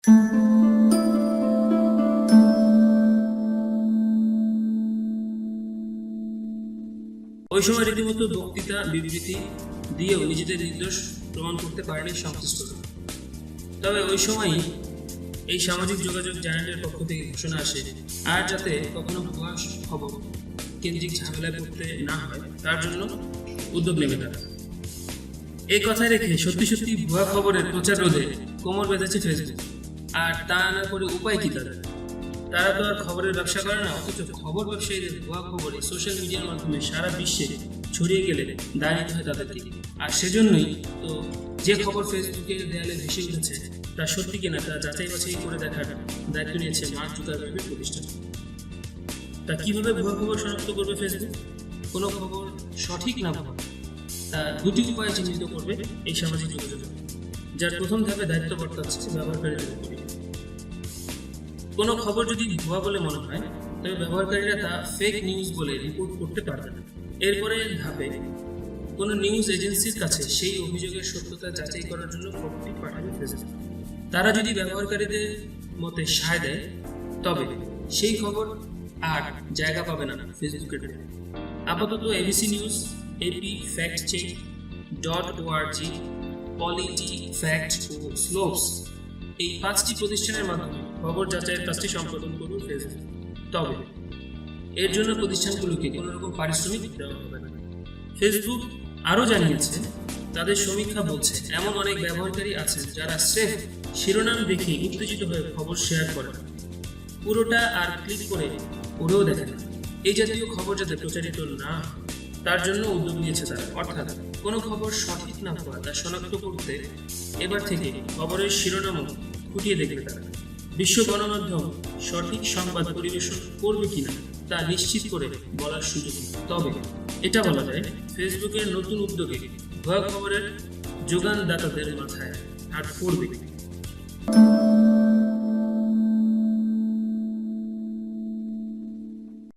ওই সময় রীতিমতো বক্তৃতা, বিবৃতি দিয়েও নিজেদের নির্দোষ প্রমাণ করতে পারেনি সংশ্লিষ্টরা তবে ওই সময়ই এই সামাজিক যোগাযোগ চ্যানেলের পক্ষ থেকে ঘোষণা আসে, আর যাতে কখনো ভুয়া খবর কেন্দ্রিক ঝামেলায় পড়তে না হয়, তার জন্য উদ্যোগ নেবে তারা। এই কথায় রেখে সত্যি সত্যি ভুয়া খবরের প্রচার রোধে কোমর বেঁধেছে ফেসবুক আর তা না করে উপায় কি তাদের? তারা তো আর খবরের ব্যবসা করে না, অথচ খবর ব্যবসায়ীদের ভুয়া খবর সোশ্যাল মিডিয়ার মাধ্যমে সারা বিশ্বে ছড়িয়ে গেলে নিতে হয় তাদেরকে আর সেজন্যই তো যে খবর ফেসবুকে দেয়ালে ভেসে উঠেছে, তা সত্যি কিনা তা যাচাই বাছাই করে দেখার দায়িত্ব নিয়েছে মার্ক জুকারবার্গের প্রতিষ্ঠান। তা কীভাবে ভুয়া খবর শনাক্ত করবে ফেসবুক? কোনো খবর সঠিক না তা দুটি উপায়ে চিহ্নিত করবে এই সামাজিক যোগাযোগ। যার প্রথম ধাপে দায়িত্ব বর্তাচ্ছে ব্যবহারকারীদের উপরে কোনো খবর যদি ভুয়া বলে মনে হয়, তবে ব্যবহারকারীরা তা ফেক নিউজ বলে রিপোর্ট করতে পারবে না। এরপরে ধাপে কোনো নিউজ এজেন্সির কাছে সেই অভিযোগের সত্যতা যাচাই করার জন্য খবরটি পাঠাবে ফেসবুক তারা যদি ব্যবহারকারীদের মতে সায় দেয়, তবে সেই খবর আর জায়গা পাবে না ফেসবুকের পেজে। আপাতত ABC news AP fact check dot org PolitiFact ও স্লোপস। এই পাঁচটি প্রতিষ্ঠানের মাধ্যমে খবর যাচাইয়ের কাজটি সম্পাদন করবে ফেসবুক তবে, এর জন্য প্রতিষ্ঠানগুলোকে কোনো রকম পারিশ্রমিক দেওয়া হবে না। ফেসবুক আরও জানিয়েছে, তাদের সমীক্ষা বলছে, এমন অনেক ব্যবহারকারী আছেন যারা স্রেফ শিরোনাম দেখে উত্তেজিত হয়ে খবর শেয়ার করে পুরোটা আর ক্লিক করে পড়েও দেখে না। এই জাতীয় খবর যাতে প্রচারিত না তার জন্য উদ্যোগ নিয়েছে তারা। অর্থাৎ কোনো খবর সঠিক না হওয়া, তা শনাক্ত করতে এবার থেকে খবরের শিরোনামও খুঁটিয়ে দেখবে তারা। বিশ্ব গণমাধ্যম সঠিক সংবাদ পরিবেশন করবে কিনা, তা নিশ্চিত করে বলার সুযোগ তবে এটা বলা যায়, ফেসবুকের নতুন উদ্যোগে ভুয়া খবরের যোগানদাতাদের মাথায় হাত পড়বে।